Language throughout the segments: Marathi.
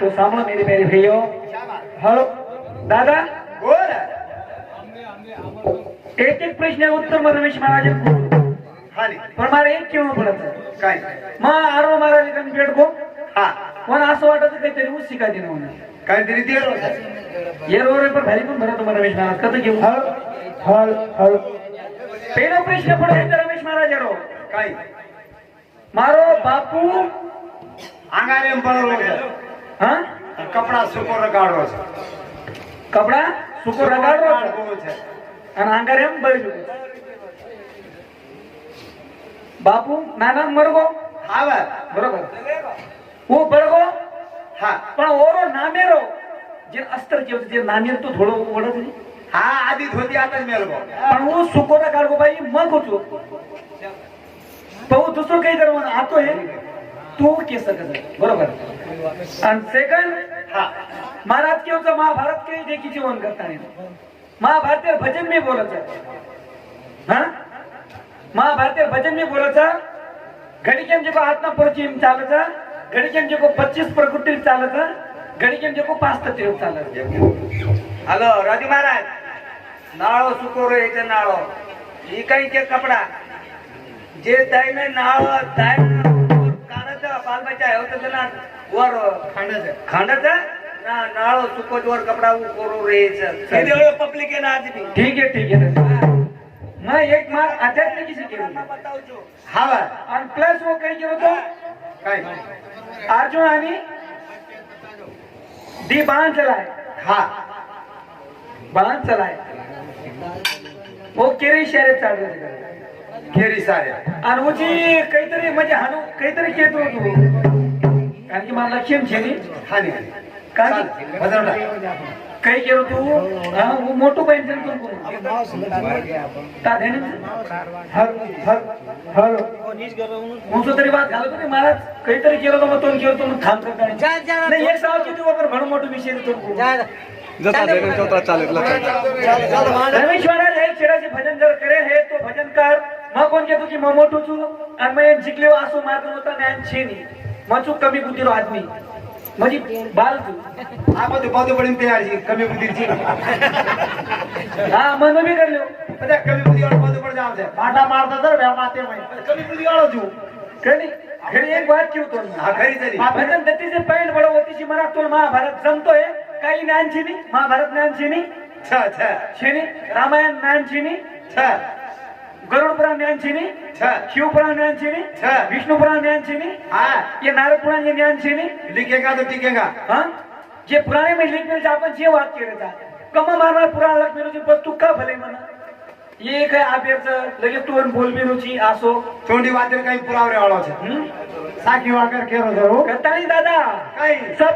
तो सामने मेरे मेरे भाइयों हेलो दादा? बोल। एक एक प्रश्न उत्तर रमेश महाराज. पण मला एक केव्हा पडत काय? मग आरो महाराज कमी पेडको हा. पण असं वाटत काहीतरी ऊस शिका दिन म्हणून. काहीतरी ते होतं. ये रोड पण भारी पण भरतो रमेश महाराज. कसं घेऊ? हल हल हल पहिलो प्रश्न पडत रमेश महाराज रो काय? મારો બાપુ આંગારે પડેલો છે. હા? કપડા સુકો રગાડો છે. કપડા સુકો રગાડો છે? અને આંગારે એમ પડેલું બાપુ નાના મરગો હાવે. બરોબર. હું બળગો હા. પણ ઓરો નામેરો. જે અસ્તર જેવું જે નામેર તો થોડો ઓળખ હા આદિ ધોતી આતન મેળવો. પણ હું સુકો કાળગો ભાઈ મગું છું भाऊ दुसरं काही जर म्हणून आतो हे तो केस कसं बरोबर? आणि सेकंड हा महाराज के महाभारत के देखील जीवन करता येईल महाभारत भजन मी बोलत आहे. महाभारत भजन मी बोलत था घड़ीकेम जेको आत्मा परिचय चालत था घड़ीकेम जेको पच्चीस प्रकृती चालत था घड़ीकेम जी पाच तत्व चालत हॅलो राजू महाराज. नाळो सुकोरो याचं नाळो. ही काही ते कपडा. जे दाई में नाव दाई कानाचा बालबाच्या आहे होतं ना वर खांडाचं. खांडाचं? ना नाळ वर कपडा कोरू रेच पब्लिक आहे ना ठीक आहे ठीक आहे. मैं एक मार आध्यात्मिक किसी हा आणि प्लस वो काही केलं होतं काय? अर्जुन आणि दी बाण चलाय हा. बाण चलाय ओ केरी शहरात चालू घेरी साऱ्या. आणि उची काहीतरी म्हणजे हानू काहीतरी खेळतो तू. कारण की मला लक्ष छेनी हानी काय? काही केलं तू? मोठू बहीण जण तू कोण तरी बात घालतो नाही महाराज. काहीतरी केलं तर मग तोंड केलं तो थांबतो नाही एक साव किती वापर म्हणून मोठू विषय तो रमेश महाराज हे चिराचे भजन जर करे हे तो भजनकार मग के तुझी मग मोठो चू आणि मग जिंकले असो मात्र होता नाही छेनी. मचू कमी बुद्धीलो आदमी म्हणजे बाल तू. आपण पावतो पडेल तयार कमी बुद्धीची. हा मन मी करलो कमी बुद्धीवर पावतो पडे जाऊ पाटा मारता तर व्या माते कमी बुद्धीवाळो देऊ कधी घरी एक बात घेऊ तो घरी तरी. दत्तीचे मला तो महाभारत जमतोय काही ज्ञान चिनी महाभारत ज्ञान चिनी छा. रामायण ज्ञान चिनी गरुड पुराण ज्ञान छिनी शिव पुराण ज्ञान छिनी विष्णु पुराण ज्ञान छिनी ये नारद पुराण ये ज्ञान छिनी लिखेगा तो टिकेगा। जे पुराने में लिख मिलता अपन जे बात केले था कमा मारणार पुराण लग मिळूची बस तू का भले म्हणा? ये काय आबेरचं लगे तू बोल मिळूची असो. तोंडी वाटेल काही पुरावरे छे साखी वाकर केलं जरूर दादा. काही? सब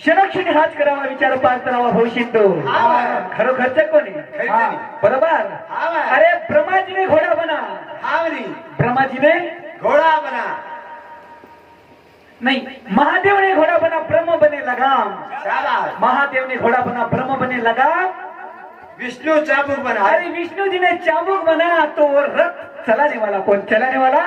क्षणक्षणी हाच करावा विचार पार करावा भविष्यतो खरोखरच कोणी? बरोबर. अरे ब्रह्माजीने घोडा बना. ब्रह्माजीने? घोडा बना. नाही महादेवने घोड़ा बना ब्रह्म बने लगा महादेवने घोड़ा बना ब्रह्म बने लगा विष्णू चाबूक बना. अरे विष्णूजीने चाबूक बना तो रथ चलाने वाला कौन चलाने वाला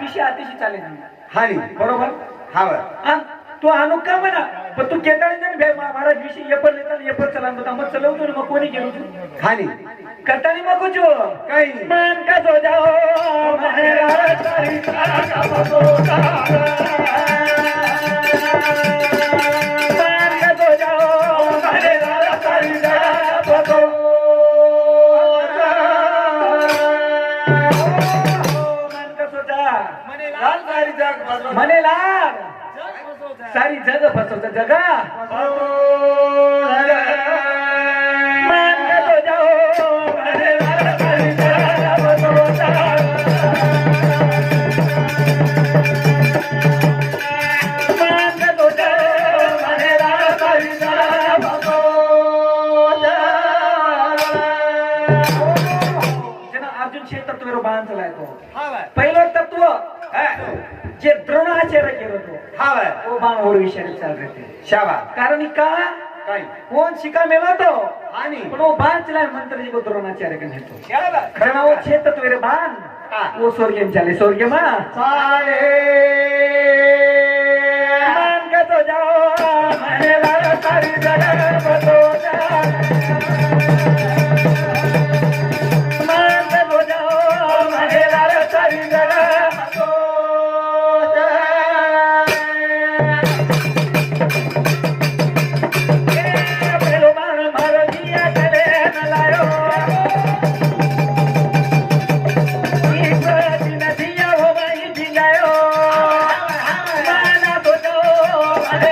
विषय बरोबर? हा हा आणू का म्हणा पण तू केताळी महाराज विषय येपर लेता येपर चला मग चलवतो ना मग कोणी गेलो तू? हा नी. करतानी मग कुछ काही मन का जो महाराज मने लाग सारी जग फसवत जगा. हो. मूळ विषयाने चालू राहते शाबा कारण का काय कोण शिका मेळतो आणि पण वो बाण मंत्रजी को द्रोणाचार्य कन हेतो खरं ना वो क्षेत्र तुरे बाण वो स्वर्गेम चाले स्वर्गेम चाले मान का तो जाओ मने लाल सारी जगत बतो जा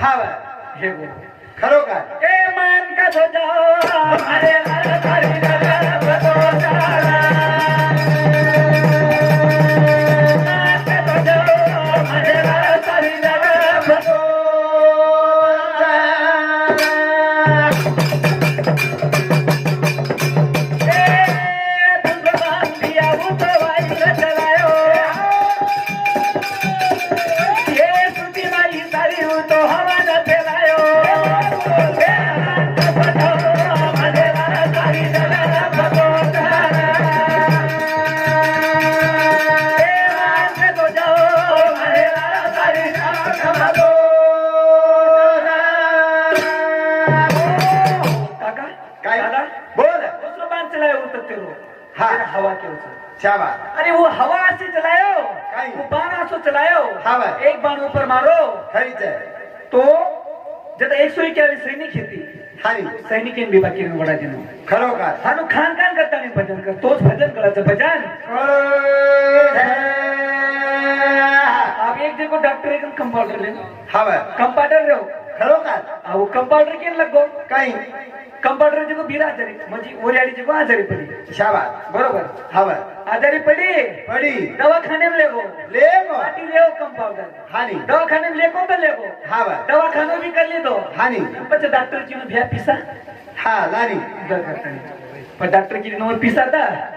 हा। खरो गा रास्ता चलायो। हाँ भाई। एक बार ऊपर मारो। खरी तो जब एक सौ इक्यावन सैनिक खेती हरी। सैनिक इन बीबा किरण बड़ा जन खरो का सानू खान खान करता नहीं भजन कर तोच भजन करायचं भजन। आप एक देखो डॉक्टर एक कंपाउंडर ले हाँ भाई। कंपाउंडर रहो। खरोखर? अहो कंपाउंडर केलं गो काही कंपाउंडर जे बिरा आजारी म्हणजे ओरियाडीची गो आजारी पडी शाबा बरोबर? हवा आजारी पडी पडी दवाखाने लेगो. लेगो? पाटी लेगो कंपाउंडर हानी दवाखाने में लेगो तो लेगो. हवा दवाखाना भी कर ले हानी पचे डॉक्टर की भ्या पिसा. हा लानी पण डॉक्टर किती नवर पिसा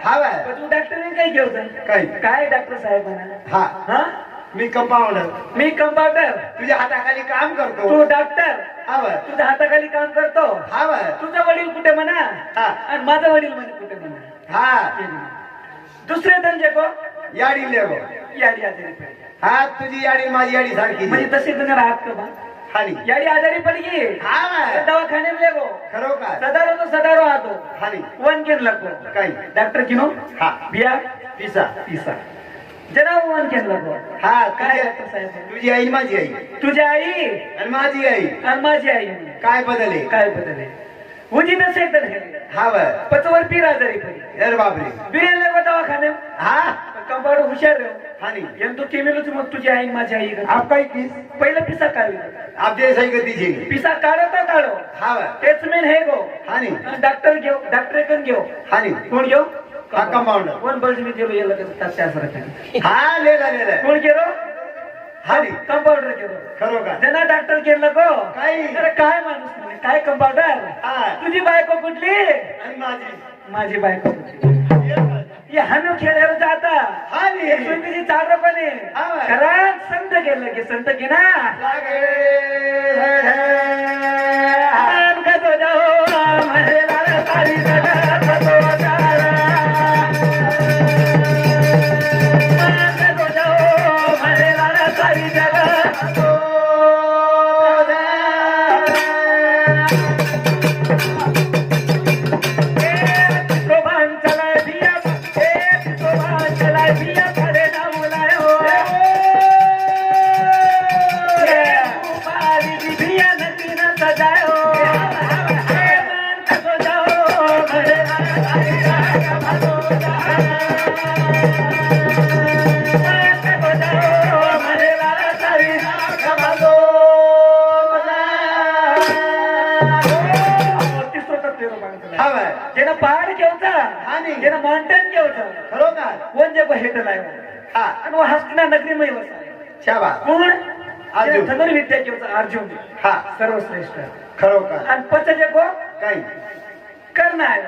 हवा पण डॉक्टर काय घेऊ काय काय डॉक्टर साहेब म्हणा हा. हा? मी कंपाऊंडर मी कंपाऊंडर तुझ्या हाताखाली काम करतो. तू डॉक्टर हाव तुझ्या हाताखाली काम करतो. हाव तुझा वडील कुठे म्हणा? हा. आणि माझा वडील म्हणे कुठे म्हणा? हा. दुसरे धंदे को? याडी लेगो याडी आजारी हा तुझी याडी माझी याडी सारखी. म्हणजे तसे तुम्ही राहत का बा? हानी याडी आजारी पडली. हाव दवाखाने में लेगो खरो का सदारो तो सदारो आतो. हानी वन केन लगो काही. डॉक्टर किनो? हा. बिया? पिसा. पिसा. जरा वन केन लगो हा काय तुझी- डॉक्टर साहेब? तुझी आई माझी आई. तुझी आई? आणि माझी आई. आणि माझी आई. काय बदले काय बदल आहे? उजी नसे तर हे हाव पचवर पीर आजारी पडी अरे बापरे. बिरेल नको दवाखाने हा? कंपाऊंड हुशार रे हानी. यांतो केमेलोच मग तुझी आई माझी आई का आप काही किस? पहिलं पिसा पिसा काढो तर काढो. हाव तेच मेन हे गो. डॉक्टर घेऊ डॉक्टर घेऊ. हानी. कोण घेऊ? हा, compounder. कोण बळजी मी याला असं हा लेला लेला कोण केलो? कंपाऊंडर केलो. खरो का ज्यांना डॉक्टर केलं गो. काही. अरे काय माणूस म्हणे? काय कंपाऊंडर हा. तुझी बायको कुठली? आणि माझी. माझी बायको ये हनु खेळायला जाता. हा. एकमेकीची चार पण हा. कारण संत गेलं की संत की ना. लागे का तो जाओ लाला हवाय. पहाड केवचा आणि जेना माउंटेन केवचा बरोबर. वन हेट लाय हो. आणि वो नगरी मै वसा. कोण? अर्जुन. केवचा अर्जुन. हा. सर्वश्रेष्ठ. खरोखर. आणि पच जगो काही. करणार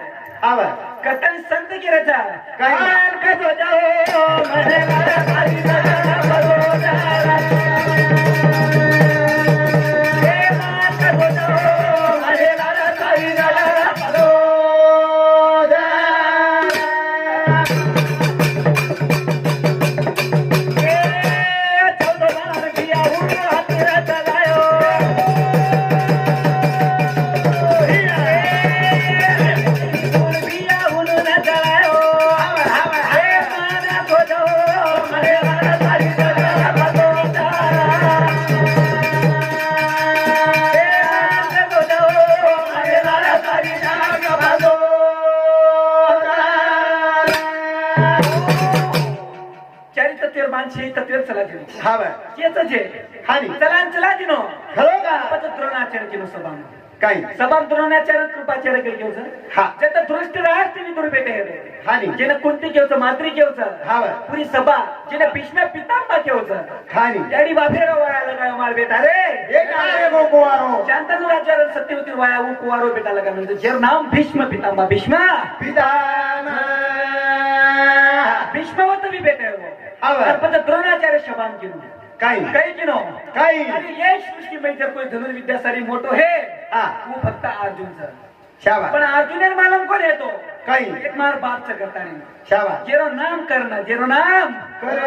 हवाय. कतन संत गिरचा काय का जो जाओ मने वाला काही सबाब द्रोणाचार्य कृपाचार्यकडे घेऊचं हा. ज्याचा दृष्ट राहत तिने दुर्भेटे हा नी. जिने कुंती घेऊचं मात्री घेऊचं हा. पुरी सभा. जिने भीष्म पितांबा घेऊचं हा नी. डॅडी बाबेराव वायाला काय मार बेटा रे. हे काय गो शांतनुराचार्य सत्यवती वाया उ कुवारो बेटाला काय म्हणतो जेर नाम भीष्म पितांबा. भीष्म? पितान भीष्मवत भी बेटे हो हा पण द्रोणाचार्य शबाम केलं. काही काही की नाव काही आणि ये सृष्टी माहिती जर कोई धनुर विद्या सारी मोठो हे हा. तू फक्त अर्जुनचा. शाबा पण अर्जुन मालम कोण येतो काही एक मार बापचं करता नाही शाबा जेरो नाम करना जेरो नाम. कर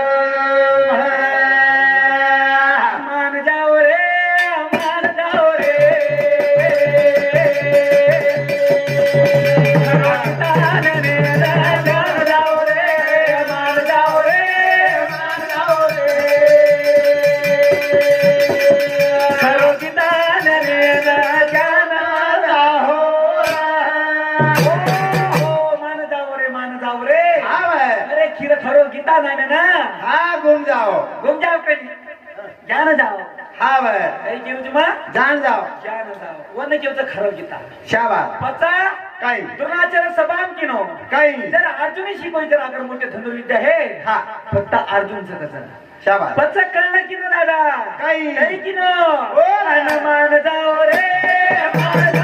केवचं मग जाण जाओ ज्ञान जाओ वन केवचं खरं गीता शाबास. पचा काही. द्रोणाचार्य सभाम किनो काही. जर अर्जुन शिकवली तर अगर मोठे धनुर्विद्या हे हा. फक्त अर्जुनचं कसं शाबास. पचा कळलं की ना दादा? काही. काही की नो? ना. अन मान जाओ रे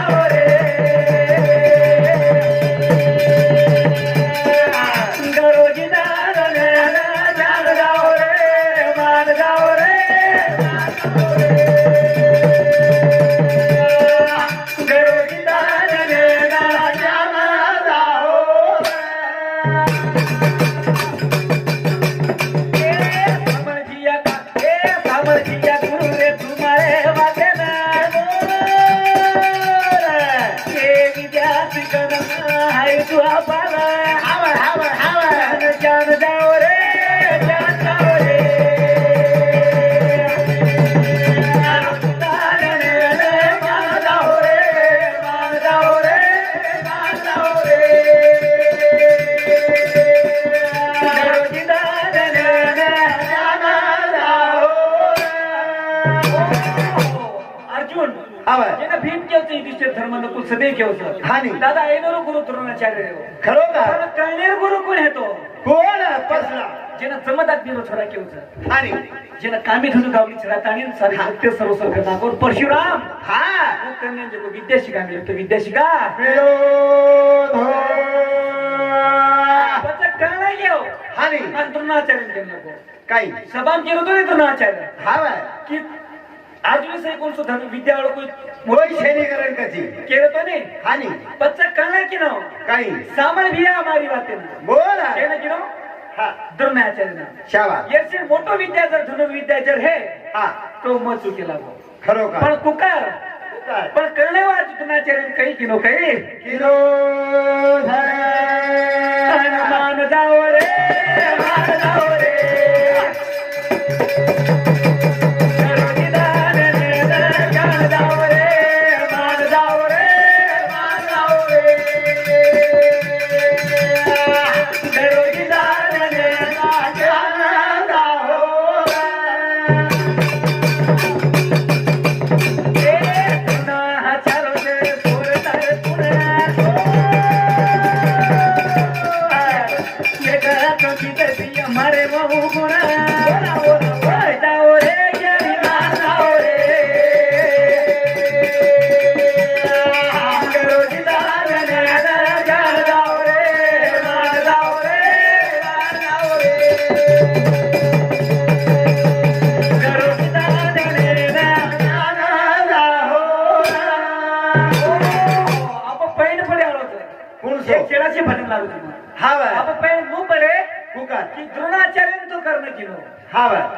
ಅವನ ಭೀಮ್ ಕೇಳ್ತು ಈ ದಿಷ್ಟ ಧರ್ಮದಕ್ಕೂ ಸದೇ ಕೇಳ್ತು ಹಾನಿ ದಾದಾ ಐನೂರು ಗುರು ದ್ರೋಣಾಚಾರ್ಯ ಖರೋಗ ಕಣ್ಣೀರ್ ಗುರು ಕೂಡ ಹೇಳ್ತು ಕೋಣ ಪಸ್ಲ ಜನ ಚಮದಾಗ್ ನೀರು ಥರ ಕೇಳ್ತು ಹಾನಿ ಜನ ಕಾಮಿ ಧನು ಗಾವಲಿ ಚರ ತಾಣಿ ಸಾರಿ ಸತ್ಯ ಸರ್ವ ಸರ್ಗ ನಾಗೋರ್ ಪರಶುರಾಮ್ ಹಾ ಕಣ್ಣೆ ಜಗ ವಿದ್ಯಾಶಿಕ ಮಿಳಿತು ವಿದ್ಯಾಶಿಕ ವಿರೋಧ ಕಣ್ಣ घेऊ हानी द्रोणाचार्य काही सभाम केलं होतो द्रोणाचार्य हा किती आजवी से कौन सो धर्म विद्या और कोई कोई सैनिकरण का जी केरे तो नहीं? हाँ नहीं बच्चा कहना कि ना कहीं. भी है हमारी बातें बोला. कहना कि ना हाँ. द्रोणाचार्य ना शाबाश ये सिर्फ मोटो विद्या जर धनु विद्या जर है हाँ. तो मत चुकेला खरो का पर कुकर. पर करने वाला द्रोणाचार्य कहीं किनो कहीं? किनो मान जाओ रे मान जाओ रे.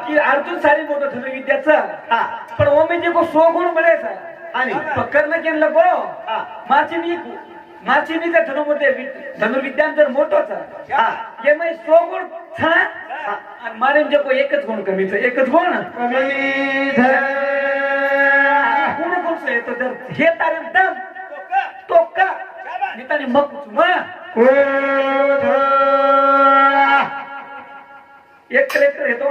की अर्जुन सारी मोठं धनुर्विद्याचं हा. पण ओमे जे को सो गुण मिळे आणि? कर्ण केलं गो. हा. माची मी माची मी त्या धनुमध्ये धनुर्विद्यान जर मोठोच हा. ये मै सो गुण छा आणि मारे जे को एकच गुण कमीच एकच गुण? कमी गुण कोणचं येतो तर हे तारे दम. तो का मी मग मग एक कलेक्टर येतो.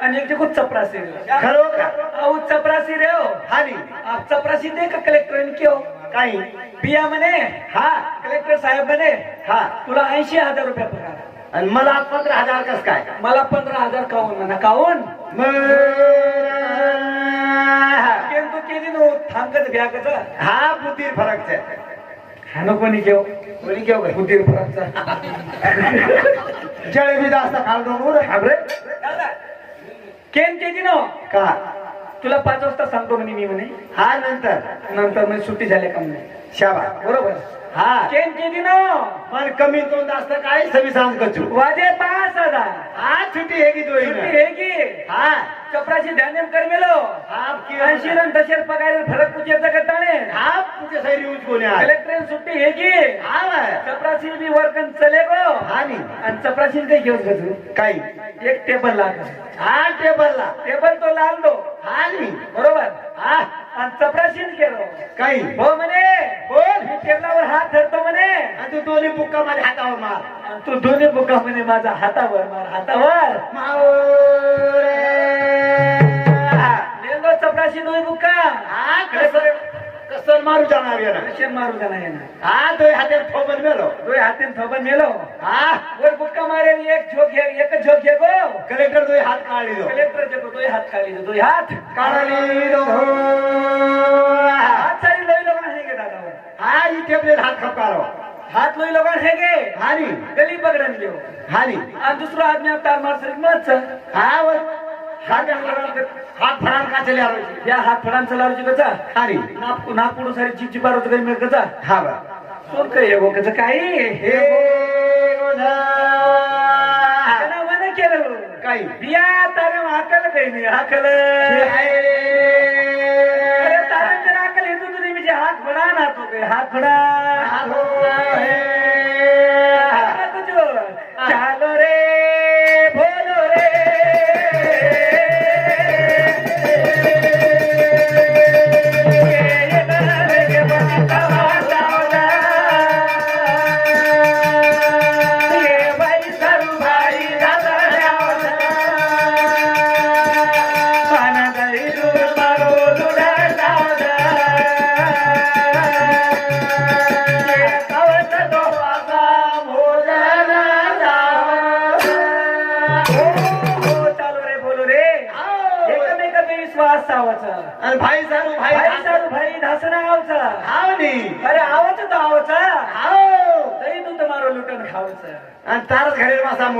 आणि एक देखो चपरासी खरो का? अहो चपरासी रे हो. हानी. आप चपरासी दे का कलेक्टर क्यों? काही. पिया म्हणे. हा. कलेक्टर साहेब म्हणे हा. तुला ऐंशी हजार रुपये पगार. आणि मला पंधरा हजार कस काय? मला पंधरा हजार काऊन म्हणा? काऊन तू केली नो? थांबत कसा? हा बुद्धी फरक છે ह्यानं कोणी घेऊ कोणी केव गए बुद्धी फरकचा. खाल दो रे हाबरे केम केली नो? का? तुला पाच वाजता सांगतो म्हणे मी म्हणे. हा नंतर. नंतर म्हणे सुट्टी झाली का म्हणे? शाबा बरोबर. हा. केम केली नो पण कमी दोन दास्त काय सवी सांग कचू वाजे पाच हजार. हा छुट्टी है की में हे की? हा. कपडाची ध्यान कर मेलो आप की ऐंशी रन तशेर पगार फरक कुचेचा करताने आप तुझे सही यूज कोणी आहे? कलेक्टर सुट्टी हे की? हा चपराशील बी वर्कन चले गो. हा नी. आणि चपराशील काही घेऊन गजू. काही एक टेबल लाग हा टेबलला टेबल तो लाल दो. नी बरोबर. हा. आणि चपराशील केलो. काही. हो म्हणे. बोल. मी टेबलावर हात धरतो म्हणे. आणि तू दोन्ही बुक्का माझ्या हातावर मार. आणि तू दोन्ही बुका म्हणे माझा हातावर मार. हातावर. नेलो चपराशी दोन बुका हा कसं? कसं मारू जाणार येणार मारू जाणार येणार हा दोय हाते ठोबल मेलो. दोय हातीन थोबन मेलो. हा? वर बुक्का मारे एक झोक घे एक झोक घे गो. कलेक्टर दोय हात काढली दो कलेक्टर जे दोय हात काढली दोय हात. काढली दो हात सारी लोई लोक हे गे दादा हा ही टेबलेट हात खपकारो. हात लोई लोक हे गे. हा नी गली पकडन घेऊ. हा नी आणि दुसरा आदमी आप तार मार सरी मच हा वर. हात हात फडान का चले आरो या हात फडांचा लावची कचा हा नी नाप नापुडू सारी चिपची पार होत मिळ कचा हा बर सोन काय? कचा हे गोधा त्याला मन केलं. काही बिया तारे हाकल काही नाही हाकल अरे तारे जर हाकल येतो तुम्ही म्हणजे हात फडा ना तो हात फडा.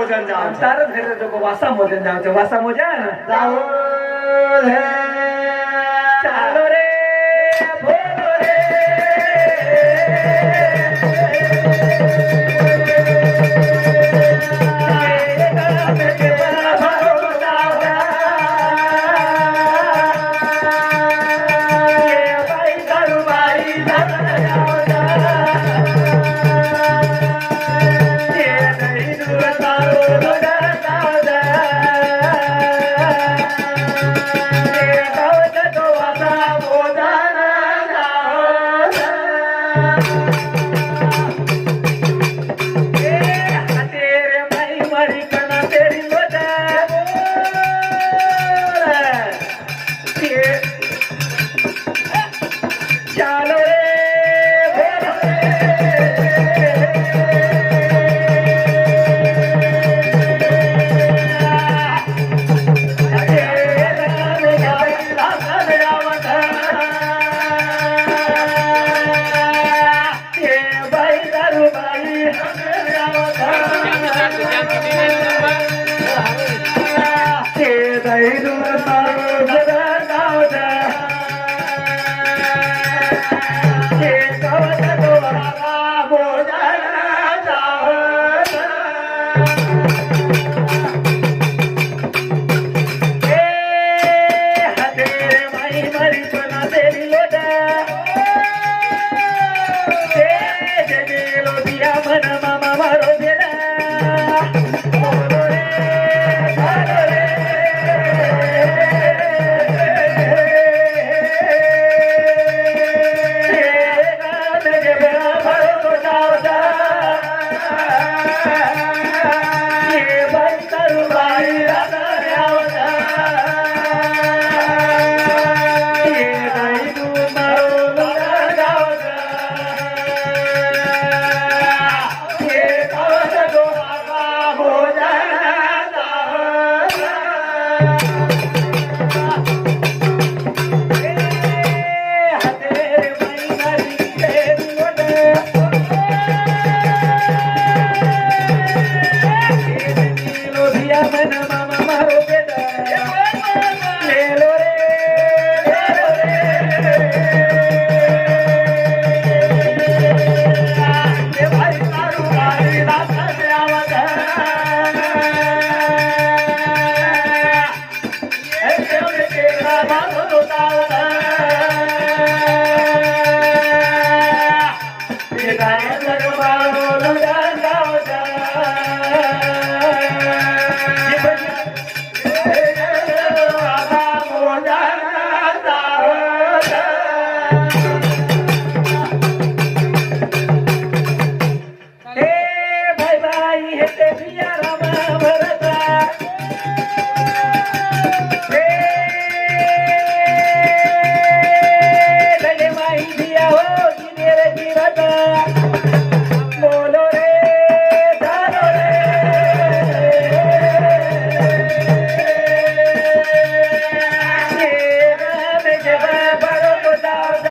मोजन जाओ तार धरे तो वासा मोजन जाओ वासा मोजन? जाओ కాయ